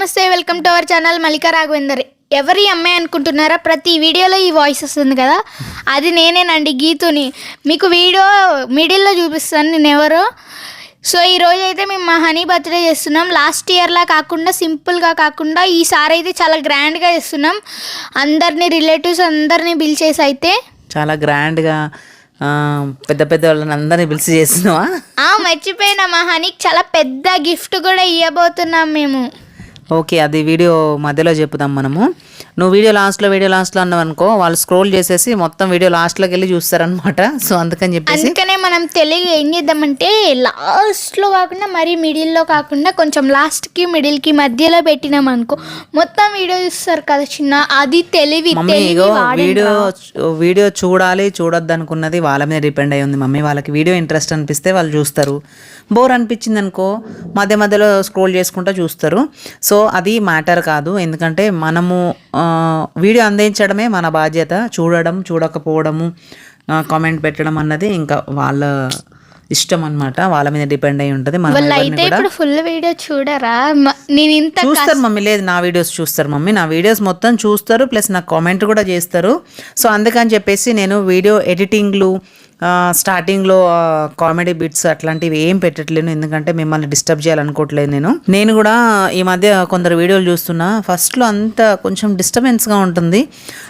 నమస్తే welcome to our channel Mallika Raghavender. ఎవరి అమ్మాయి అనుకుంటున్నారా? ప్రతి వీడియోలో ఈ వాయిస్ వస్తుంది కదా? అది నేనేనండి గీతుని. మీకు వీడియో మిడిల్లో చూపిస్తాను నేను ఎవరో. సో ఈ రోజు అయితే మేము మా హనీ బర్త్డే చేస్తున్నాం. లాస్ట్ ఇయర్లా కాకుండా సింపుల్గా కాకుండా ఈసారి అయితే చాలా గ్రాండ్గా చేస్తున్నాం. అందరినీ రిలేటివ్స్ అందరినీ పిలిచేసి అయితే. చాలా గ్రాండ్గా పెద్ద పెద్ద వాళ్ళని అందరినీ పిలిచి చేస్తున్నావా? మర్చిపోయినా మా హనీకి చాలా పెద్ద గిఫ్ట్ కూడా ఇవ్వబోతున్నాం మేము. ఓకే అది వీడియో మధ్యలో చెప్పుదాం మనము. నువ్వు వీడియో లాస్ట్లో వీడియో లాస్ట్లో అన్నావు అనుకో వాళ్ళు స్క్రోల్ చేసేసి మొత్తం వీడియో లాస్ట్లోకి వెళ్ళి చూస్తారనమాట సో అందుకని చెప్పేసి. అందుకనే మనం తెలుగు ఏం చేద్దామంటే లాస్ట్లో కాకుండా మరీ మిడిల్లో కాకుండా కొంచెం లాస్ట్కి మిడిల్కి మధ్యలో పెట్టినాం అనుకో మొత్తం వీడియో చూస్తారు కదా చిన్న. అది తెలివి వీడియో. వీడియో చూడాలి చూడొద్దు అనుకున్నది వాళ్ళ మీద డిపెండ్ అయి ఉంది మమ్మీ. వాళ్ళకి వీడియో ఇంట్రెస్ట్ అనిపిస్తే వాళ్ళు చూస్తారు. బోర్ అనిపించింది అనుకో మధ్య మధ్యలో స్క్రోల్ చేసుకుంటూ చూస్తారు. సో అది మ్యాటర్ కాదు. ఎందుకంటే మనము వీడియో అందించడమే మన బాధ్యత. చూడడం చూడకపోవడము కామెంట్ పెట్టడం అన్నది ఇంకా వాళ్ళ ఇష్టం అన్నమాట. వాళ్ళ మీద డిపెండ్ అయి ఉంటుంది. అయితే ఇప్పుడు ఫుల్ వీడియో చూడరా? నేను ఇంత చూస్తారు మమ్మీ. లేదు నా వీడియోస్ చూస్తారు మమ్మీ. నా వీడియోస్ మొత్తం చూస్తారు. ప్లస్ నాకు కామెంట్ కూడా చేస్తారు. సో అందుకని చెప్పేసి నేను వీడియో ఎడిటింగ్లు స్టార్టింగ్లో కామెడీ బిట్స్ అట్లాంటివి ఏం పెట్టట్లేను ఎందుకంటే మిమ్మల్ని డిస్టర్బ్ చేయాలనుకోవట్లేదు నేను. నేను కూడా ఈ మధ్య కొందరు వీడియోలు చూస్తున్నా. ఫస్ట్లో అంత కొంచెం డిస్టర్బెన్స్గా ఉంటుంది.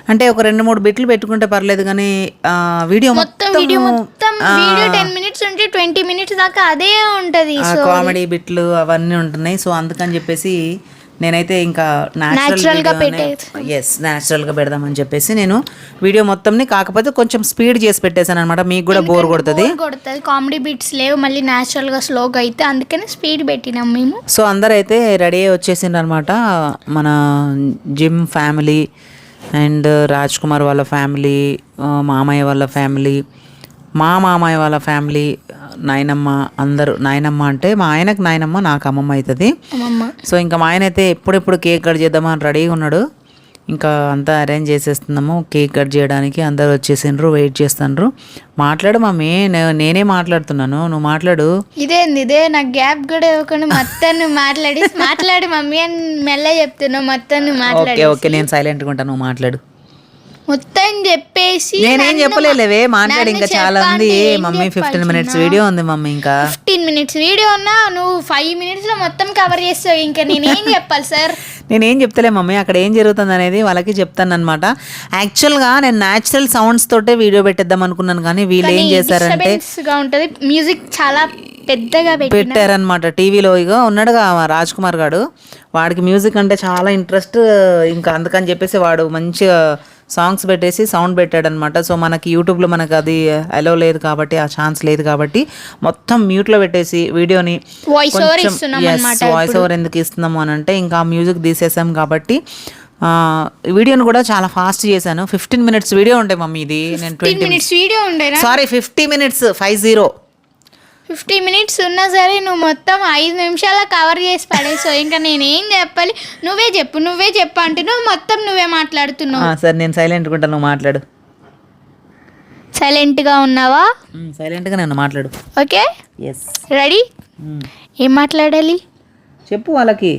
అంటే ఒక రెండు మూడు బిట్లు పెట్టుకుంటే పర్లేదు కానీ వీడియో మొత్తం టెన్ మినిట్స్ ఉంటే ట్వంటీ మినిట్స్ దాకా అదే ఉంటది. కామెడీ బిట్లు అవన్నీ ఉంటున్నాయి. సో అందుకని చెప్పేసి నేనైతే ఇంకా Natural గా ఎస్గా పెడదామని చెప్పేసి నేను వీడియో మొత్తంని కాకపోతే కొంచెం స్పీడ్ చేసి పెట్టేశాను అనమాట మీకు కూడా బోర్ కొడుతుంది. కొడుతుంది. కామెడీ బిట్స్ లేవు మళ్ళీ natural గా స్లోగా అయితే అందుకని స్పీడ్ పెట్టినాం మేము. సో అందరూ అయితే రెడీ వచ్చేసిండ్రు అనమాట మన gym family and Raj Kumar వాళ్ళ ఫ్యామిలీ మామయ్య వాళ్ళ ఫ్యామిలీ మా మామయ్య వాళ్ళ ఫ్యామిలీ నాయనమ్మ అందరూ నాయనమ్మ అంటే మా ఆయనకు నాయనమ్మ నాకు అమ్మమ్మ అవుతుంది సో ఇంకా మా ఆయన అయితే ఎప్పుడెప్పుడు కేక్ కట్ చేద్దామని రెడీగా ఉన్నాడు. ఇంకా అంతా అరేంజ్ చేసేస్తున్నాము. కేక్ కట్ చేయడానికి అందరు వచ్చేసిండ్రు వెయిట్ చేస్తుండ్రు. మాట్లాడు మమ్మీ నేనే మాట్లాడుతున్నాను. నువ్వు మాట్లాడు. ఇదేంది ఇదే నాకు గ్యాప్ కూడా ఇవ్వకుండా మొత్తం నువ్వు మాట్లాడి మాట్లాడి మమ్మీ అని మెల్ల చెప్తున్నావు మొత్తం నువ్వు మాట్లాడి ఓకే ఓకే నేను సైలెంట్గా ఉంటాను నువ్వు మాట్లాడు. మొత్తం చెప్పేసి నేనేం చెప్పలేలేవే మాట్లాడు ఇంకా చాలా ఉంది. మమ్మీ ఫిఫ్టీన్ మినిట్స్ వీడియో ఉంది మమ్మీ ఇంకా. ఫిఫ్టీన్ మినిట్స్ వీడియో ఉన్నా నువ్వు ఫైవ్ మినిట్స్లో మొత్తం కవర్ చేస్తావు. ఇంకా నేనేం చెప్పాలి సార్ నేనేం చెప్తలే మమ్మీ అక్కడ ఏం జరుగుతుంది అనేది వాళ్ళకి చెప్తాను అనమాట యాక్చువల్గా నేను న్యాచురల్ సౌండ్స్ తోటే వీడియో పెట్టేద్దాం అనుకున్నాను కానీ వీళ్ళు ఏం చేశారంటే ఉంటది. మ్యూజిక్ చాలా పెద్దగా పెట్టి పెట్టారనమాట టీవీలో ఇగో ఉన్నాడుగా రాజ్ కుమార్ గాడు. వాడికి మ్యూజిక్ అంటే చాలా ఇంట్రెస్ట్ ఇంకా అందుకని చెప్పేసి వాడు మంచిగా సాంగ్స్ పెట్టేసి సౌండ్ పెట్టాడనమాట. సో మనకి యూట్యూబ్లో మనకు అది అలో లేదు కాబట్టి ఆ ఛాన్స్ లేదు కాబట్టి మొత్తం మ్యూట్లో పెట్టేసి వీడియోని వాయిస్ ఓవర్ ఎందుకు ఇస్తున్నాము అని అంటే ఇంకా మ్యూజిక్ తీసేసాం కాబట్టి వీడియోని కూడా చాలా ఫాస్ట్ చేశాను. ఫిఫ్టీన్ మినిట్స్ వీడియో ఉంటాయి మమ్మీ ఇది. నేను ట్వంటీ మినిట్స్ వీడియో ఉండేనా? Sorry fifty minutes five zero fifty minutes ఉన్నా సరే నువ్వు మొత్తం ఐదు నిమిషాల్లో కవర్ చేసి పడేసావు. ఇంకా నేనేం చెప్పాలి? నువ్వే చెప్పు నువ్వే చెప్పు అంటే నువ్వు మొత్తం నువ్వే మాట్లాడుతున్నావు. సరే నేను సైలెంట్గా ఉంటాను నువ్వు మాట్లాడు. సైలెంట్గా ఉన్నావా? సైలెంట్గా నేను మాట్లాడు. ఓకే? ఎస్ రెడీ ఏం మాట్లాడాలి? చెప్పు వాళ్ళకి.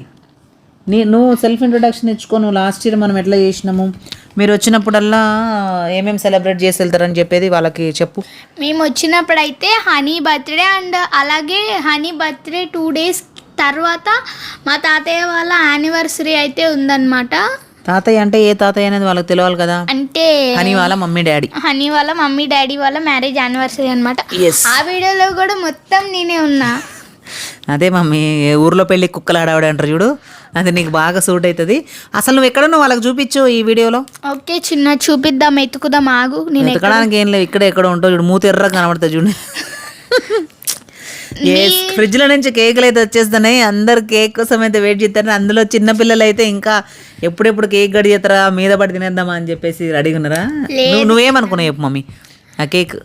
నీ నువ్వు సెల్ఫ్ ఇంట్రొడక్షన్ ఇచ్చుకో నువ్వు లాస్ట్ ఇయర్ మనం ఎట్లా చేసినాము? మీరు వచ్చినప్పుడల్లా ఏమేమి సెలబ్రేట్ చేసి వెళ్తారని చెప్పేది వాళ్ళకి చెప్పు. మేము వచ్చినప్పుడు అయితే హనీ బర్త్డే అండ్ అలాగే హనీ బర్త్డే టూ డేస్ తర్వాత మా తాతయ్య వాళ్ళ యానివర్సరీ అయితే ఉందన్నమాట. తాతయ్య అంటే ఏ తాతయ్య అనేది వాళ్ళకి తెలియాలి కదా? అంటే అని వాళ్ళ మమ్మీ డాడీ. హనీ వాళ్ళ మమ్మీ డాడీ వాళ్ళ మ్యారేజ్ యానివర్సరీ అనమాట ఆ వీడియోలో కూడా మొత్తం నేనే ఉన్నా. అదే మమ్మీ ఊర్లో పెళ్ళి కుక్కలు ఆడవాడు అంటారు చూడు. అది నీకు బాగా సూట్ అవుతుంది. అసలు నువ్వు ఎక్కడ నువ్వు వాళ్ళకి చూపించు ఈ వీడియోలో. ఓకే చిన్న చూపిద్దాం ఎత్తుకుదాం ఆగు. నేను ఎక్కడ- వెతకడానికి ఏం లేవు ఇక్కడ ఎక్కడ ఉంటావు. చూడు మూత ఎర్రగా కనబడుతుంది చూడు. ఫ్రిడ్జ్లో నుంచి కేకులు అయితే వచ్చేస్తున్నాయి. అందరు కేక్ కోసం అయితే వెయిట్ చేస్తారు అందులో చిన్న పిల్లలు అయితే ఇంకా ఎప్పుడెప్పుడు కేక్ గడి చేస్తారా మీద పడి తినేద్దామా అని చెప్పేసి రెడీగా ఉన్నారా? నువ్వు నువ్వేమనుకున్నావు చెప్పు మమ్మీ. ఆ కేక్.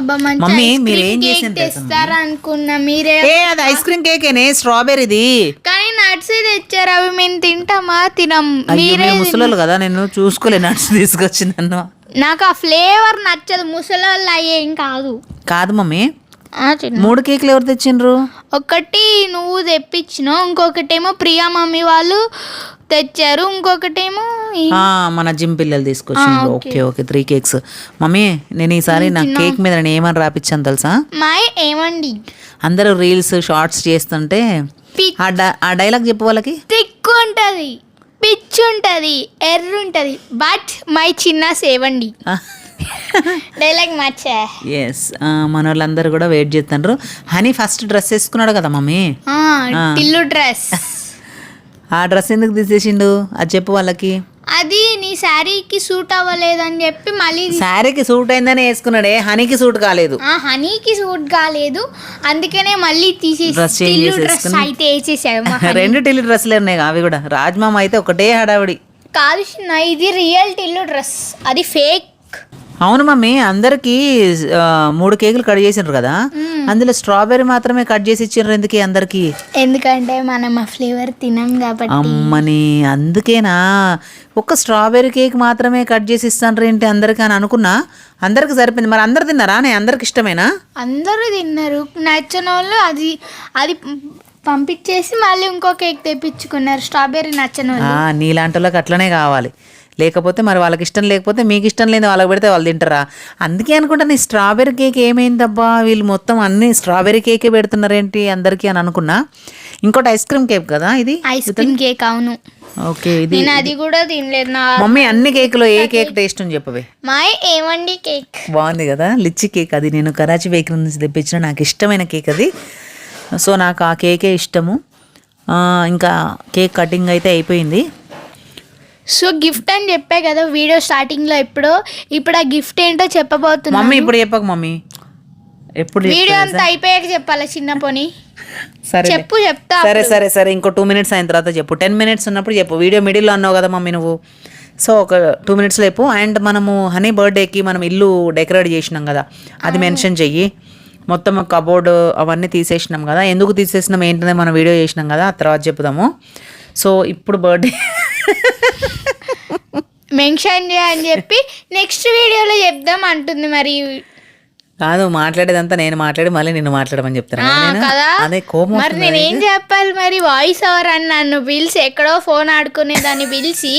మమ్మీ మీరు ఏం తెస్తారా అనుకున్నా మీరే ఏ అది ఐస్ క్రీమ్ కేకేనే స్ట్రాబెర్రీది? కానీ నట్స్ తెచ్చారు అవి మేము తింటామా? తినం. మీరే ముసలోళ్ళు కదా నేను చూసుకోలే నట్స్ తీసుకొచ్చి నన్ను నాకు ఆ ఫ్లేవర్ నచ్చదు ముసలోళ్ళు అయ్యేం కాదు. కాదు మమ్మీ. మూడు కేకులు ఎవరు తెచ్చిండ్రు? ఒకటి నువ్వు తెప్పించినావు ఇంకొకటేమో ప్రియా మమ్మీ వాళ్ళు తెచ్చారు. ఇంకొకటేమో మన జిమ్ పిల్లలు తీసుకొచ్చిండ్రు. Okay. Okay three cakes mummy నేను ఈసారి నా కేక్ మీద నేను ఏమని రాపిచ్చాను తెలుసా? మై ఏమండి? అందరూ రీల్స్ షార్ట్స్ చేస్తుంటే ఆ డైలాగ్ చెప్పు వాళ్ళకి. తిక్కు ఉంటుంది పిచ్ ఉంటుంది ఎర్ర ఉంటుంది. బట్ మై చిన్న సేవండి డైలాగ్ మచ్చా ఎస్ మన వాళ్ళందరూ కూడా వెయిట్ చేస్తుండ్రు. హనీ ఫస్ట్ డ్రెస్ వేసుకున్నాడు కదా మమ్మీ? టిల్లు డ్రెస్ ఆ డ్రెస్ ఎందుకు తీసేసిండు? అది చెప్పు వాళ్ళకి. అది నీ శారీకి సూట్ అవ్వలేదని చెప్పి మళ్ళీ శారీకి సూట్ అయిందని వేసుకున్నాడే. హనీకి సూట్ కాలేదు. ఆ హనీకి సూట్ కాలేదు. అందుకనే మళ్ళీ తీసేసి Dress change టిల్లు డ్రెస్ చేసేసుకుని. అయితే వేసేసాడు మా హనీ. రెండు టిల్లి డ్రెస్సులు ఉన్నాయి అవి కూడా. రాజ్మామ అయితే ఒకటే హడావిడి. కాదు చిన్న ఇది రియల్ టిల్లు డ్రెస్. అది ఫేక్ అవును మమ్మీ అందరికి మూడు కేకులు కట్ చేసిండ్రు కదా? అందులో స్ట్రాబెర్రీ మాత్రమే కట్ చేసి ఇచ్చిండ్రు ఎందుకు అందరికి? ఎందుకంటే మనం ఆ ఫ్లేవర్ తినం కాబట్టి. అమ్మని అందుకేనా? ఒక్క స్ట్రాబెర్రీ కేక్ మాత్రమే కట్ చేసి ఇస్తాండ్రు ఏంటి అందరికి అని అనుకున్నా? అందరికి సరిపోయింది. మరి అందరు తిన్నారా? నేను అందరికి ఇష్టమేనా? అందరూ తిన్నారు. నచ్చిన వాళ్ళు అది అది పంపించేసి మళ్ళీ ఇంకో కేక్ తెప్పించుకున్నారు. స్ట్రాబెర్రీ నచ్చని వాళ్ళు నీలాంటి వాళ్ళకి అట్లనే కావాలి. లేకపోతే మరి వాళ్ళకి ఇష్టం లేకపోతే మీకు ఇష్టం లేదు వాళ్ళకి పెడితే వాళ్ళు తింటారా? అందుకే అనుకుంటాను ఈ స్ట్రాబెర్రీ కేక్ ఏమైందబ్బా? వీళ్ళు మొత్తం అన్ని స్ట్రాబెర్రీ కేకే పెడుతున్నారేంటి అందరికీ అని అనుకున్నా. ఇంకోటి ఐస్ క్రీమ్ కేక్ కదా ఇది? ఐస్ క్రీమ్ కేక్ అవును. ఓకే ఇది నేను అది కూడా తినలేదు. నా మమ్మీ అన్ని కేకులో ఏ కేక్ టేస్ట్ అని చెప్పవే. మై ఏమండి కేక్. బాగుంది కదా లిచ్చి కేక్ అది. నేను కరాచీ బేకరీ నుంచి తెప్పించిన నాకు ఇష్టమైన కేక్ అది. సో నాకు ఆ కేకే ఇష్టము. ఇంకా కేక్ కటింగ్ అయితే అయిపోయింది. సో గిఫ్ట్ అని చెప్పే కదా వీడియో స్టార్టింగ్లో ఎప్పుడో ఇప్పుడు ఆ గిఫ్ట్ ఏంటో చెప్పబోతున్నా మమ్మీ ఇప్పుడు చెప్పకు మమ్మీ. ఎప్పుడు వీడియో? అంతా అయిపోయాక చెప్పాలా చిన్న పోనీ? సరే చెప్పు చెప్తా సరే సరే సరే ఇంకో టూ మినిట్స్ అయిన తర్వాత చెప్పు. టెన్ మినిట్స్ ఉన్నప్పుడు చెప్పు. వీడియో మిడిల్లో అన్నావు కదా మమ్మీ నువ్వు. సో ఒక టూ మినిట్స్ లేపు. అండ్ మనము హనీ బర్త్డేకి మనం ఇల్లు డెకరేట్ చేసినాం కదా. అది మెన్షన్ చెయ్యి. మొత్తం కబోర్డ్ అవన్నీ తీసేసినాం కదా. ఎందుకు తీసేసినాం? ఏంటనే మనం వీడియో చేసినాం కదా. ఆ తర్వాత చెప్పుదాము. సో ఇప్పుడు బర్త్డే మెన్షన్ చేయని చెప్పి నెక్స్ట్ వీడియోలో చెప్దాం అంటుంది మరి. కాదు మాట్లాడేదంతా నేను మాట్లాడి మళ్ళీ నిన్ను మాట్లాడమని చెప్తాను. కదా. అదే కోపం మరి నేను ఏం చెప్పాలి మరి? వాయిస్ ఓవర్ అని నన్ను పిలిచి ఎక్కడో ఫోన్ ఆడుకునే దాన్ని పిలిచి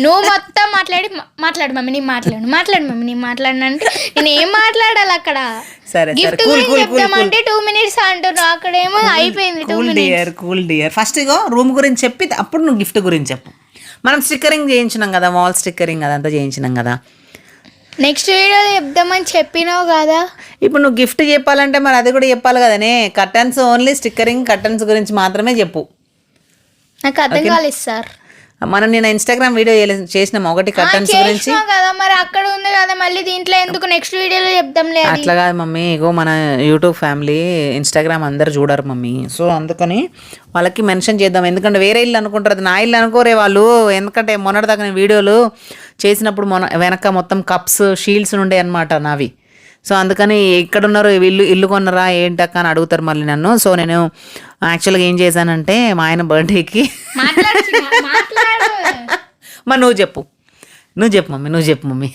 నువ్వు మొత్తం మాట్లాడి "మా- మాట్లాడు మమ్మీ నేను మాట్లాడు మాట్లాడు మమ్మీ నేను మాట్లాడిన అంటే నేను ఏం మాట్లాడాలి అక్కడ? సరే గిఫ్ట్ కూల్ గురించి చెప్దామంటే టూ మినిట్స్ అంటున్నావు. అక్కడేమో అయిపోయింది cool dear cool dear first ఇగో రూమ్ గురించి చెప్పి అప్పుడు నువ్వు గిఫ్ట్ గురించి చెప్పు. మనం స్టిక్కరింగ్ చేయించినాం కదా వాల్ స్టిక్కరింగ్ అదంతా చేయించినాం కదా. నెక్స్ట్ వీడియో చెప్దామని చెప్పినావు కదా. ఇప్పుడు నువ్వు గిఫ్ట్ చెప్పాలంటే మరి అది కూడా చెప్పాలి కదనే. కర్టన్స్ ఓన్లీ స్టిక్కరింగ్ కర్టన్స్ గురించి మాత్రమే చెప్పు. నాకు అర్థం కాలేదు సార్ మనం నేను ఇన్స్టాగ్రామ్ వీడియో చేసినాం ఒకటి కర్టన్స్ గురించి. కదా మరి అక్కడ ఉంది కదా మళ్ళీ దీంట్లో ఎందుకు నెక్స్ట్ వీడియోలో అది అట్లా కాదు మమ్మీ ఇగో మన యూట్యూబ్ ఫ్యామిలీ ఇన్స్టాగ్రామ్ అందరు చూడరు మమ్మీ. సో అందుకని వాళ్ళకి మెన్షన్ చేద్దాం. ఎందుకంటే వేరే ఇల్లు అనుకుంటారు అది నా ఇల్లు అనుకోరే వాళ్ళు. ఎందుకంటే మొన్నటిదాకా నేను వీడియోలు చేసినప్పుడు మొన్న వెనక మొత్తం కప్స్ షీల్డ్స్ ఉండే అనమాట నావి. సో అందుకని ఎక్కడ ఉన్నారు ఇల్లు ఇల్లు కొన్నరా ఏంటక్క అని అడుగుతారు మళ్ళీ నన్ను. సో నేను యాక్చువల్గా ఏం చేశానంటే మా ఆయన బర్త్డేకి మరి నువ్వు చెప్పు. నువ్వు చెప్పు మమ్మీ నువ్వు చెప్పు మమ్మీ.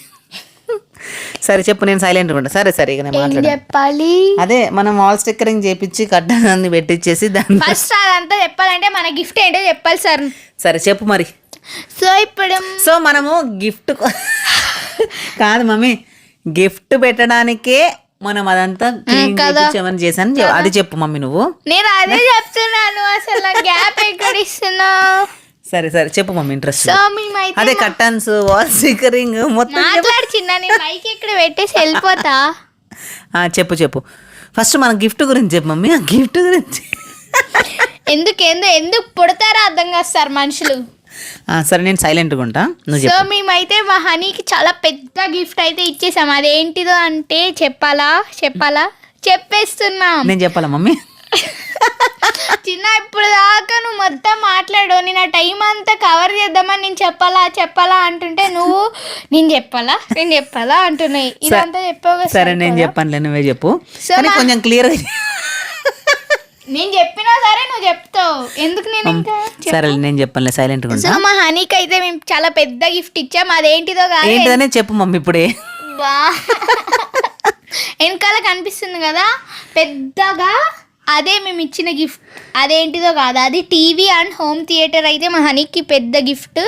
సరే చెప్పు నేను సైలెంట్ ఉంటా. సరే సరే ఇక నేను చెప్పాలి? అదే మనం వాల్ స్టిక్కరింగ్ చేపించి కట్టడాన్ని పెట్టించేసి దాన్ని ఫస్ట్ అదంతా చెప్పాలంటే మన గిఫ్ట్ ఏంటో చెప్పాలి సార్ సరే చెప్పు మరి. సో ఇప్పుడు సో మనము గిఫ్ట్ కాదు మమ్మీ గిఫ్ట్ పెట్టడానికే మనం అదంతా చేశాను అది చెప్పు మమ్మీ నువ్వు. నేను అదే చెప్తున్నాను అసలు గ్యాప్ ఎక్కడ ఇస్తున్నావు సరే సరే చెప్పు మమ్మీ ఇంట్రెస్ట్ అదే కట్టన్స్ వాల్ స్టిక్కరింగ్ మొత్తం మాట్లాడు చిన్న నేను మైక్ ఇక్కడ పెట్టేసి వెళ్ళిపోతా. ఆ, చెప్పు చెప్పు. ఫస్ట్ మన గిఫ్ట్ గురించి చెప్పు మమ్మీ ఆ గిఫ్ట్ గురించి. ఎందుకు ఎందుకు ఎందుకు పుడతారో అర్థం కాదు సార్ మనుషులు సరే నేను సైలెంట్గా ఉంటా. సో మేమైతే మా హనీకి చాలా పెద్ద గిఫ్ట్ అయితే ఇచ్చేసాం. అదేంటిదో అంటే చెప్పాలా చెప్పాలా? చెప్పేస్తున్నాం. నేను చెప్పాలా మమ్మీ? చిన్న ఇప్పుడు దాకా నువ్వు మొత్తం మాట్లాడు. నేను ఆ టైం అంతా కవర్ చేద్దామని నేను చెప్పాలా చెప్పాలా అంటుంటే నువ్వు నేను చెప్పాలా నేను చెప్పాలా అంటున్నాయి. ఇదంతా చెప్పావు సరే నేను? చెప్పానులే నువ్వే చెప్పు. కానీ కొంచెం క్లియర్గా నేను చెప్పినా సరే నువ్వు చెప్తావు. ఎందుకు నేను ఇంకా సరే నేను చెప్పానులే సైలెంట్గా సో మా హనీకి అయితే మేము చాలా పెద్ద గిఫ్ట్ ఇచ్చాం. అదేంటిదో కాదు. ఏంటిదనే చెప్పు మమ్మీ ఇప్పుడే. బా. వెనకాల కనిపిస్తుంది కదా పెద్దగా అదే మేము ఇచ్చిన గిఫ్ట్. అదేంటిదో కాదు అది టీవీ అండ్ హోమ్ థియేటర్ అయితే మా హనీకి పెద్ద గిఫ్ట్.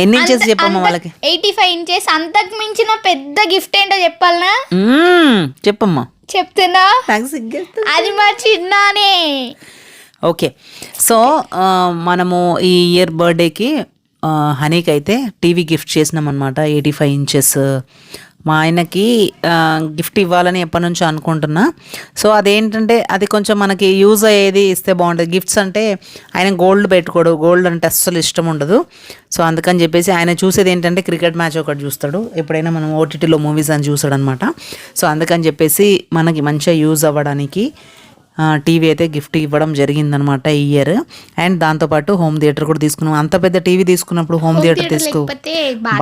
ఎన్ని ఇంచెస్ చెప్పమ్మా వాళ్ళకి? Eighty five inches. అంతకు మించిన పెద్ద గిఫ్ట్ ఏంటో చెప్పాలనా? మ్మ్, చెప్పమ్మా. చెప్తున్నా. అది మా చిన్నానే. ఓకే. సో మనము ఈ ఇయర్ బర్త్డేకి హనీకి అయితే టీవీ గిఫ్ట్ చేసినాం అనమాట ఎయిటీ ఫైవ్ ఇంచెస్ మా ఆయనకి గిఫ్ట్ ఇవ్వాలని ఎప్పటి నుంచో అనుకుంటున్నా. సో అదేంటంటే అది కొంచెం మనకి యూజ్ అయ్యేది ఇస్తే బాగుంటుంది. గిఫ్ట్స్ అంటే ఆయన గోల్డ్ పెట్టుకోడు. గోల్డ్ అంటే అస్సలు ఇష్టం ఉండదు. సో అందుకని చెప్పేసి ఆయన చూసేది ఏంటంటే క్రికెట్ మ్యాచ్ ఒకటి చూస్తాడు. ఎప్పుడైనా మనం ఓటీటీలో మూవీస్ అని చూస్తాడు అనమాట సో అందుకని చెప్పేసి మనకి మంచిగా యూజ్ అవ్వడానికి టీవీ అయితే గిఫ్ట్ ఇవ్వడం జరిగిందనమాట ఈ ఇయర్. అండ్ దాంతోపాటు హోమ్ థియేటర్ కూడా తీసుకున్నాం. అంత పెద్ద టీవీ తీసుకున్నప్పుడు హోమ్ థియేటర్ తీసుకో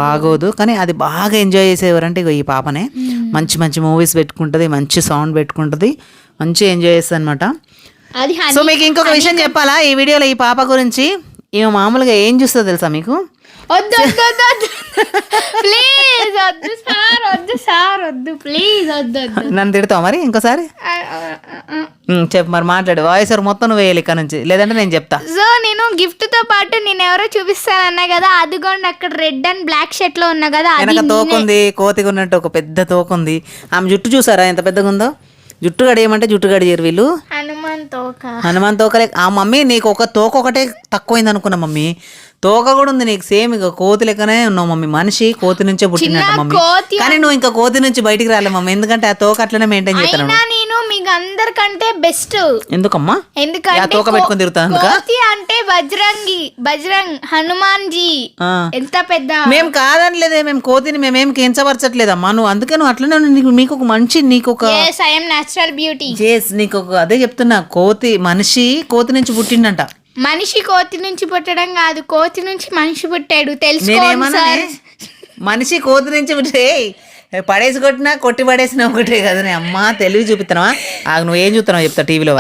బాగోదు. కానీ అది బాగా ఎంజాయ్ చేసేవారంటే ఇగో ఈ పాపనే. మంచి మంచి మూవీస్ పెట్టుకుంటుంది మంచి సౌండ్ పెట్టుకుంటుంది మంచిగా ఎంజాయ్ చేస్తుంది అనమాట సో మీకు ఇంకొక విషయం చెప్పాలా? ఈ వీడియోలో ఈ పాప గురించి ఈమె మామూలుగా ఏం చూస్తుందో తెలుసా మీకు? వద్దు వద్దు వద్దు ప్లీజ్ వద్దు సార్ వద్దు సార్ వద్దు. ప్లీజ్ వద్దు వద్దు. నన్ను తిడతావు మరి ఇంకోసారి? చెప్పు మరి మాట్లాడు. వాయిస్ మొత్తం నువ్వు వేయాలి ఇక్కడ నుంచి. లేదంటే నేను చెప్తా. సో నేను గిఫ్ట్తో పాటు నేను ఎవరో చూపిస్తానన్నా కదా అదిగోండి అక్కడ రెడ్ అండ్ బ్లాక్ షర్ట్లో ఉన్నా కదా వెనక తోకుంది కోతిగా ఉన్నట్టు ఒక పెద్ద తోకుంది ఆమె జుట్టు చూసారా? ఎంత పెద్దగా ఉందో జుట్టు గడియమంటే జుట్టు గడియరు వీళ్ళు. హనుమాన్ తోక హనుమాన్ తోకలే ఆ మమ్మీ నీకు ఒక తోక ఒకటే తక్కువైంది అనుకున్నా మమ్మీ. తోక కూడా ఉంది నీకు సేమ్ ఇక కోతి లెక్కనే ఉన్నావు మమ్మీ. మనిషి కోతి నుంచే పుట్టినట్టు మమ్మీ. కోతి కానీ నువ్వు ఇంకా కోతి నుంచి బయటికి రాలే మమ్మీ. ఎందుకంటే ఆ తోక అట్లనే మెయింటైన్ చేస్తాను. అయినా నేను మీకు అందరికంటే బెస్ట్. ఎందుకమ్మా? ఎందుకంటే తోక పెట్టుకొని తిరుగుతాను? కోతి అంటే బజరంగి బజరంగ్ హనుమాన్ జీ. ఎంత పెద్ద. మేము కాదనలేదే మేము కోతిని మేమేం కించపరచట్లేదమ్మా. నువ్వు అందుకే నువ్వు అట్లనే. నీకు మీకు ఒక మంచి నీకు ఒక నేచురల్ బ్యూటీ చేస్ నీకు ఒక అదే చెప్తున్నా కోతి మనిషి కోతి నుంచి పుట్టిండంట. మనిషి కోతి నుంచి పుట్టడం కాదు కోతి నుంచి మనిషి పుట్టాడు. సార్. మనిషి కోతి నుంచి పుట్టే పడేసి కొట్టినా కొట్టి పడేసిన ఒకటే కదా నీ అమ్మ. తెలివి చూపిస్తున్నావా ఆగు నువ్వు ఏం చూస్తున్నావు చెప్తా టీవీలో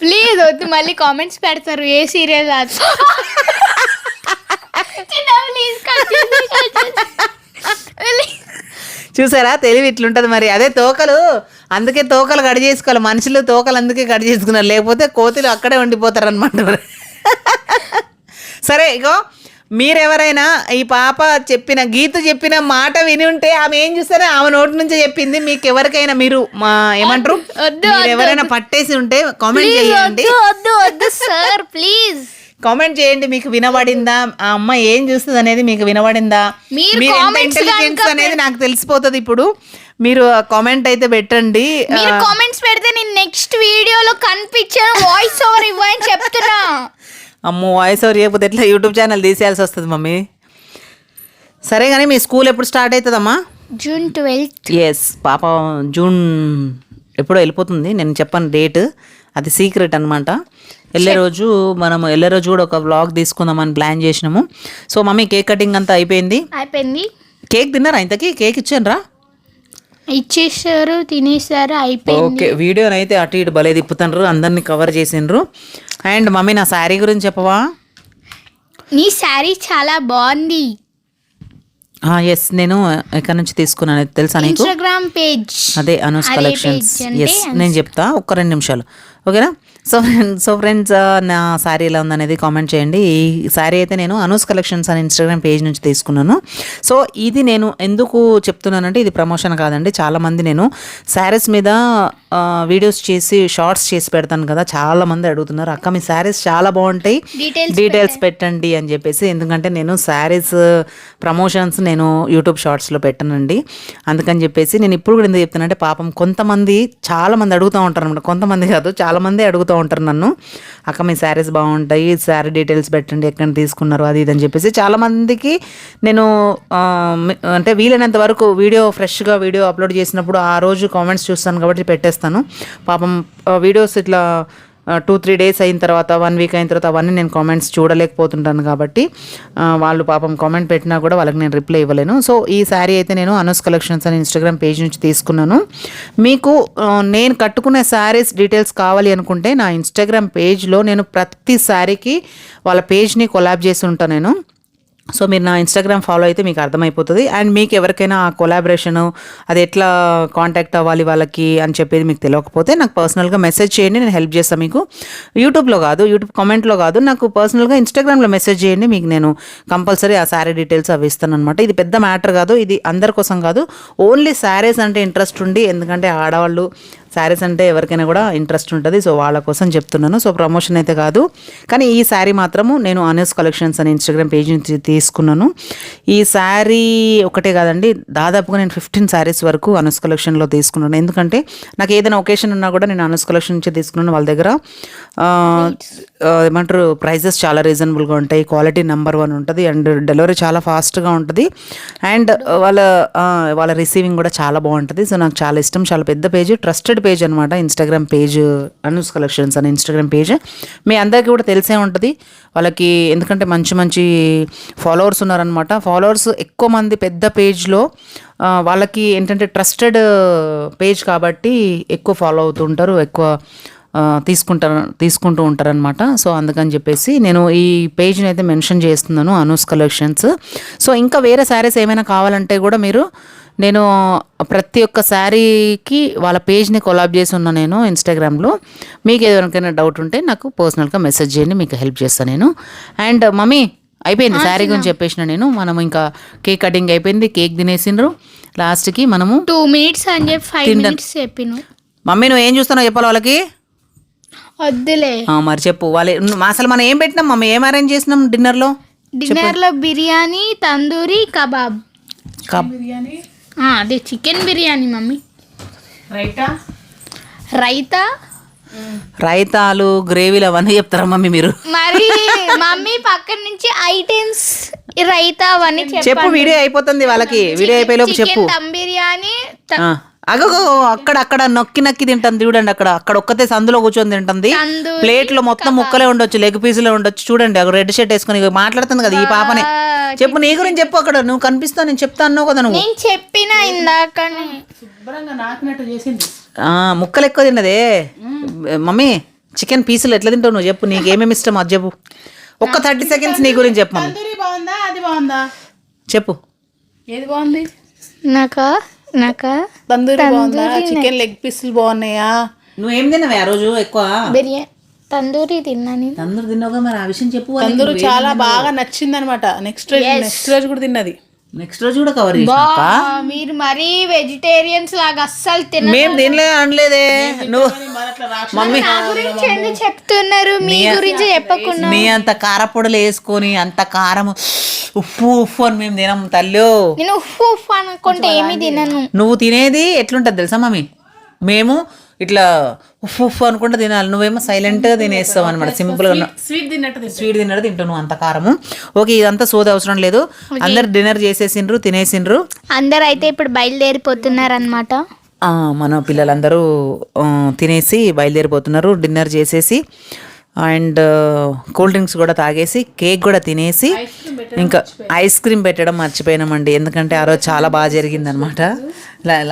ప్లీజ్ వద్దు మళ్ళీ కామెంట్స్ పెడతారు ఏ సీరియల్ చూసారా? తెలివి ఇట్లుంటది మరి. అదే తోకలు అందుకే తోకలు గడి చేసుకోవాలి. మనుషులు తోకలు అందుకే గడి చేసుకున్నారు. లేకపోతే కోతులు అక్కడే ఉండిపోతారు అనమాట సరే ఇగో మీరెవరైనా ఈ పాప చెప్పిన గీత చెప్పిన మాట విని ఉంటే ఆమె ఏం చూస్తారో ఆమె నోటి నుంచే చెప్పింది. మీకు ఎవరికైనా మీరు మా ఏమంటారు? ఎవరైనా పట్టేసి ఉంటే కామెంట్ చేయండి. సార్ ప్లీజ్ కామెంట్ చేయండి మీకు వినబడిందా? ఆ అమ్మ ఏం చూస్తుంది అనేది మీకు వినబడిందా? మీరు ఎంత ఇంటెలిజెన్స్ అనేది నాకు తెలిసిపోతుంది ఇప్పుడు. మీరు కామెంట్ అయితే పెట్టండి. మీరు కామెంట్స్ పెడితే నేను నెక్స్ట్ వీడియోలో కనిపించాను వాయిస్ ఓవర్ ఇవ్వని చెప్తున్నా. అమ్మో వాయిస్ ఓవర్ చేయకపోతే ఎట్లా యూట్యూబ్ ఛానల్ తీసేయాల్సి వస్తుంది మమ్మీ? సరే కానీ మీ స్కూల్ ఎప్పుడు స్టార్ట్ అవుతుందమ్మా? జూన్ ట్వెల్త్ ఎస్ పాప జూన్ ఎప్పుడో వెళ్ళిపోతుంది. నేను చెప్పను డేట్ అది సీక్రెట్ అనమాట వెళ్ళే రోజు మనము వెళ్ళే రోజు కూడా ఒక వ్లాగ్ తీసుకుందామని ప్లాన్ చేసినాము. సో మమ్మీ కేక్ కటింగ్ అంతా అయిపోయింది? అయిపోయింది. కేక్ తిన్నారా ఇంతకీ? కేక్ ఇచ్చాను రా ఇచ్చేసారు తినేసారు అయిపోయింది. ఓకే వీడియోని అయితే అటు ఇటు భలే తిప్పుతారు అందరినీ కవర్ చేసిండ్రు. అండ్ మమ్మీ నా శారీ గురించి చెప్పవా? నీ శారీ చాలా బాగుంది. ఎస్ నేను ఎక్కడి నుంచి తీసుకున్నాను తెలుసా నీకు? ఇన్స్టాగ్రామ్ పేజ్ అదే అనూస్ కలెక్షన్స్ ఎస్ నేను చెప్తా ఒక్క రెండు నిమిషాలు. ఓకేనా? సో సో ఫ్రెండ్స్ నా శారీ ఎలా ఉందనేది కామెంట్ చేయండి. ఈ శారీ అయితే నేను అనూస్ కలెక్షన్స్ అని ఇన్స్టాగ్రామ్ పేజ్ నుంచి తీసుకున్నాను. సో ఇది నేను ఎందుకు చెప్తున్నానంటే ఇది ప్రమోషన్ కాదండి. చాలామంది నేను శారీస్ మీద వీడియోస్ చేసి షార్ట్స్ చేసి పెడతాను కదా చాలా మంది అడుగుతున్నారు అక్క మీ శారీస్ చాలా బాగుంటాయి డీటెయిల్స్ పెట్టండి. అని చెప్పేసి. ఎందుకంటే నేను శారీస్ ప్రమోషన్స్ నేను యూట్యూబ్ షార్ట్స్లో పెట్టానండి. అందుకని చెప్పేసి నేను ఇప్పుడు కూడా ఎందుకు చెప్తానంటే పాపం కొంతమంది చాలా మంది అడుగుతూ ఉంటారు అనమాట కొంతమంది కాదు చాలా మంది అడుగుతూ ఉంటారు నన్ను అక్క మీ శారీస్ బాగుంటాయి శారీ డీటెయిల్స్ పెట్టండి ఎక్కడ తీసుకున్నారు అది ఇది అని చెప్పేసి చాలామందికి నేను అంటే వీలైనంత వరకు వీడియో ఫ్రెష్గా వీడియో అప్లోడ్ చేసినప్పుడు ఆ రోజు కామెంట్స్ చూస్తాను కాబట్టి పెట్టేస్తాను. పాపం వీడియోస్ ఇట్లా టూ త్రీ డేస్ అయిన తర్వాత వన్ వీక్ అయిన తర్వాత అవన్నీ నేను కామెంట్స్ చూడలేకపోతుంటాను కాబట్టి వాళ్ళు పాపం కామెంట్ పెట్టినా కూడా వాళ్ళకి నేను రిప్లై ఇవ్వలేను. సో ఈ శారీ అయితే నేను అనూస్ కలెక్షన్స్ అని ఇన్స్టాగ్రామ్ పేజ్ నుంచి తీసుకున్నాను. మీకు నేను కట్టుకునే శారీస్ డీటెయిల్స్ కావాలి అనుకుంటే నా ఇన్స్టాగ్రామ్ పేజ్లో నేను ప్రతి శారీకి వాళ్ళ పేజ్ని కొలాబ్ చేసి ఉంటాను నేను. సో మీరు నా ఇన్స్టాగ్రామ్ ఫాలో అయితే మీకు అర్థమైపోతుంది. అండ్ మీకు ఎవరికైనా ఆ కొలాబరేషన్ అది ఎట్లా కాంటాక్ట్ అవ్వాలి వాళ్ళకి అని చెప్పేది మీకు తెలియకపోతే నాకు పర్సనల్గా మెసేజ్ చేయండి నేను హెల్ప్ చేస్తాను మీకు. యూట్యూబ్లో కాదు యూట్యూబ్ కామెంట్లో కాదు నాకు పర్సనల్గా ఇన్స్టాగ్రామ్లో మెసేజ్ చేయండి మీకు నేను కంపల్సరీ ఆ శారీ డీటెయిల్స్ అవి ఇస్తాను అనమాట ఇది పెద్ద మ్యాటర్ కాదు ఇది అందరి కోసం కాదు ఓన్లీ శారీస్ అంటే ఇంట్రెస్ట్ ఉండి ఎందుకంటే ఆడవాళ్ళు శారీస్ అంటే ఎవరికైనా కూడా ఇంట్రెస్ట్ ఉంటుంది. సో వాళ్ళ కోసం చెప్తున్నాను. సో ప్రమోషన్ అయితే కాదు. కానీ ఈ శారీ మాత్రము నేను అనేస్ కలెక్షన్స్ అనే ఇన్స్టాగ్రామ్ పేజ్ నుంచి తీసుకున్నాను. ఈ శారీ ఒకటే కాదండి. దాదాపుగా నేను ఫిఫ్టీన్ శారీస్ వరకు అనూస్ కలెక్షన్లో తీసుకున్నాను. ఎందుకంటే నాకు ఏదైనా ఒకేషన్ ఉన్నా కూడా నేను అనూస్ కలెక్షన్ నుంచి తీసుకున్నాను వాళ్ళ దగ్గర. ఏమంటారు? ప్రైజెస్ చాలా రీజనబుల్గా ఉంటాయి. క్వాలిటీ నెంబర్ వన్ ఉంటుంది. అండ్ డెలివరీ చాలా ఫాస్ట్గా ఉంటుంది. అండ్ వాళ్ళ వాళ్ళ రిసీవింగ్ కూడా చాలా బాగుంటుంది. సో నాకు చాలా ఇష్టం. చాలా పెద్ద పేజ్. ట్రస్టెడ్ పేజ్ అనమాట ఇన్స్టాగ్రామ్ పేజ్ అనూస్ కలెక్షన్స్ అని ఇన్స్టాగ్రామ్ పేజ్ మీ అందరికీ కూడా తెలిసే ఉంటుంది. వాళ్ళకి ఎందుకంటే మంచి మంచి ఫాలోవర్స్ ఉన్నారనమాట ఫాలోవర్స్ ఎక్కువ మంది పెద్ద పేజ్లో వాళ్ళకి ఏంటంటే ట్రస్టెడ్ పేజ్ కాబట్టి ఎక్కువ ఫాలో అవుతుంటారు ఎక్కువ తీసుకుంటారు తీసుకుంటూ ఉంటారనమాట సో అందుకని చెప్పేసి నేను ఈ పేజ్ని అయితే మెన్షన్ చేస్తున్నాను అనూస్ కలెక్షన్స్ సో ఇంకా వేరే శారీస్ ఏమైనా కావాలంటే కూడా మీరు నేను ప్రతి ఒక్క శారీకి వాళ్ళ పేజ్ని కొలాబ్ చేసి ఉన్నా నేను ఇన్స్టాగ్రామ్లో మీకు ఎవరికైనా డౌట్ ఉంటే నాకు పర్సనల్గా మెసేజ్ చేయండి మీకు హెల్ప్ చేస్తాను నేను. అండ్ మమ్మీ అయిపోయింది శారీ గురించి చెప్పేసిన నేను. మనం ఇంకా కేక్ కటింగ్ అయిపోయింది కేక్ తినేసిండ్రు. లాస్ట్కి మనము టూ మినిట్స్ అని చెప్పి ఫైవ్ మినిట్స్ చెప్పిను. మమ్మీ నువ్వు ఏం చూస్తున్నావు చెప్పాలి వాళ్ళకి? వద్దులే. ఆ, మరి చెప్పు. వాళ్ళే అసలు మనం ఏం పెట్టినాం మమ్మీ? ఏం అరేంజ్ చేసినాం డిన్నర్లో డిన్నర్లో బిర్యానీ తందూరి కబాబ్. కబ్ ఆ, అదే చికెన్ బిర్యానీ మమ్మీ. రైటా రైతా? రైతాలు గ్రేవీలు అవన్నీ చెప్తారా మమ్మీ మీరు? మరి మమ్మీ పక్కన నుంచి ఐటమ్స్ రైతా అవన్నీ చెప్పు వీడియో అయిపోతుంది వాళ్ళకి. వీడియో అయిపోయేలోపు చెప్పు. దమ్ బిర్యానీ అగో అక్కడ అక్కడ నొక్కి నక్కి తింటుంది చూడండి అక్కడ అక్కడ ఒక్కతే సందులో కూర్చొని తింటుంది. ప్లేట్లో మొత్తం ముక్కలే ఉండొచ్చు లెగ్ పీసులే ఉండొచ్చు. చూడండి అక్కడ రెడ్ షర్ట్ వేసుకొని మాట్లాడుతుంది కదా ఈ పాపనే. చెప్పు నీ గురించి చెప్పు. అక్కడ నువ్వు కనిపిస్తావు నేను చెప్తా అన్నావు కదా నువ్వు. నేను చెప్పిన ఇందాకనే శుభ్రంగా నాకినట్టు చేసింది. ఆ, ముక్కలు ఎక్కువ తిన్నదే. మమ్మీ చికెన్ పీసులు ఎట్లా తింటావు నువ్వు? చెప్పు నీకు ఏమేమి ఇష్టం అది చెప్పు. ఒక్క థర్టీ సెకండ్స్ నీ గురించి చెప్పు మమ్మీ. తందూరి బాగుందా? అది బాగుందా? చెప్పు. ఏది బాగుంది? నాకా? నాకా? తందూరి బాగుందా? చికెన్ లెగ్ పీసులు బాగున్నాయా? నువ్వేం తిన్నావే ఆ రోజు ఎక్కువ? బిర్యానీ తందూరి తిన్నా నేను. అందరు తిన్నావుగా మరి ఆ విషయం చెప్పు తందూరు చాలా బాగా నచ్చింది అనమాట నెక్స్ట్ రోజు నెక్స్ట్ రోజు కూడా తిన్నది. నెక్స్ట్ రోజు కూడా కవర్ చేసినాక మీరు మరీ వెజిటేరియన్స్ లాగా అస్సలు తిన మేము తినలే అనలేదే. నువ్వు మమ్మీ నా గురించి ఎందుకు చెప్తున్నారు? మీ గురించి చెప్పకుండా. నీ అంత కారపొడులు వేసుకొని అంత కారం ఉప్పు ఉప్పు అని మేము తినం తల్లో. నేను ఉఫ్ ఉఫ్ అనుకుంటే ఏమీ తినను. నువ్వు తినేది ఎట్లుంటుంది తెలుసా మమ్మీ? మేము ఇట్లా ఉప్పు ఉప్పు అనుకుంటే తినాలి. నువ్వేమో సైలెంట్గా తినేస్తావు అనమాట సింపుల్గా స్వీట్ తిన్నట్టు. స్వీట్ తిన్నట్టు తింటావు నువ్వు అంత కారము. ఓకే ఇదంతా సోది అవసరం లేదు. అందరు డిన్నర్ చేసేసిండ్రు తినేసిండ్రు. అందరు అయితే ఇప్పుడు బయలుదేరిపోతున్నారు అనమాట ఆ, మన పిల్లలందరూ తినేసి బయలుదేరిపోతున్నారు డిన్నర్ చేసేసి. అండ్ కూల్ డ్రింక్స్ కూడా తాగేసి కేక్ కూడా తినేసి. ఇంకా ఐస్ క్రీమ్ పెట్టడం మర్చిపోయినామండి. ఎందుకంటే ఆ రోజు చాలా బాగా జరిగింది అనమాట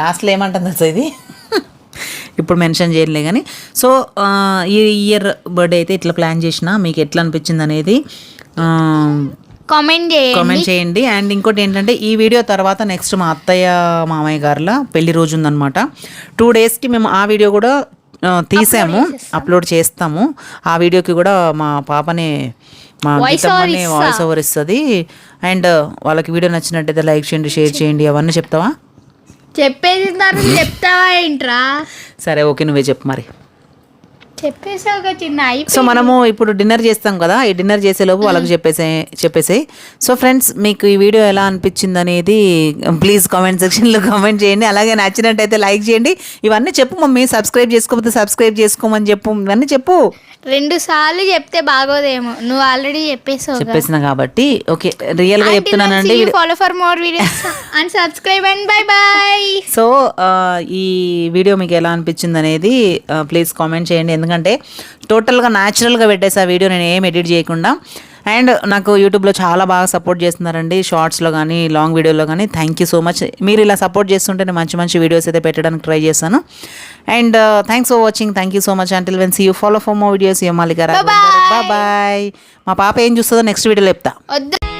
లాస్ట్లో ఏమంటుంది అసలు ఇది? ఇప్పుడు మెన్షన్ చేయలే కానీ సో ఈ ఇయర్ బర్త్డే అయితే ఇట్లా ప్లాన్ చేసిన మీకు ఎట్లా అనిపించింది అనేది కామెంట్ చేయండి. కామెంట్ చేయండి. అండ్ ఇంకోటి ఏంటంటే ఈ వీడియో తర్వాత నెక్స్ట్ మా అత్తయ్య మామయ్య గారుల పెళ్ళి రోజు ఉందన్నమాట. టూ డేస్కి మేము ఆ వీడియో కూడా తీసాము. అప్లోడ్ చేస్తాము. ఆ వీడియోకి కూడా మా పాపనే మా గీతమ్మని వాయిస్ ఓవర్ ఇస్తుంది. అండ్ వాళ్ళకి వీడియో నచ్చినట్టయితే లైక్ చేయండి షేర్ చేయండి అవన్నీ చెప్తావా? చెప్పేది తర్వాత చెప్తావా ఏంట్రా? సరే ఓకే నువ్వే చెప్పు మరి. చెప్పేసావు ఒక చిన్న అయిపో సో మనము ఇప్పుడు డిన్నర్ చేస్తాం కదా ఈ డిన్నర్ చేసేలోపు వాళ్ళకి చెప్పేసే చెప్పేసాయి సో ఫ్రెండ్స్ మీకు ఈ వీడియో ఎలా అనిపించింది అనేది ప్లీజ్ కామెంట్ సెక్షన్లో కామెంట్ చేయండి. అలాగే నచ్చినట్టయితే లైక్ చేయండి. ఇవన్నీ చెప్పు మమ్మీ సబ్స్క్రైబ్ చేసుకోకపోతే సబ్స్క్రైబ్ చేసుకోమని చెప్పు. ఇవన్నీ చెప్పు. రెండు సార్లు చెప్తే బాగోదేమో. నువ్వు ఆల్రెడీ చెప్పేసావు చెప్పేసిన కాబట్టి ఓకే రియల్గా చెప్తున్నానండి follow for more videos and subscribe and bye bye so ఈ వీడియో మీకు ఎలా అనిపించింది అనేది ప్లీజ్ కామెంట్ చేయండి. ఎందుకంటే టోటల్గా న్యాచురల్గా పెట్టేసి ఆ వీడియో నేను ఏం ఎడిట్ చేయకుండా అండ్ నాకు యూట్యూబ్లో చాలా బాగా సపోర్ట్ చేస్తున్నారండి. షార్ట్స్లో కానీ లాంగ్ వీడియోలో కానీ థ్యాంక్ యూ సో మచ్ మీరు ఇలా సపోర్ట్ చేస్తుంటే నేను మంచి మంచి వీడియోస్ అయితే పెట్టడానికి ట్రై చేస్తాను. And thanks for watching thank you so much until when see you follow for more videos you Malika bye bye మా పాప ఏం చూస్తుందో నెక్స్ట్ వీడియోలో చెప్తా.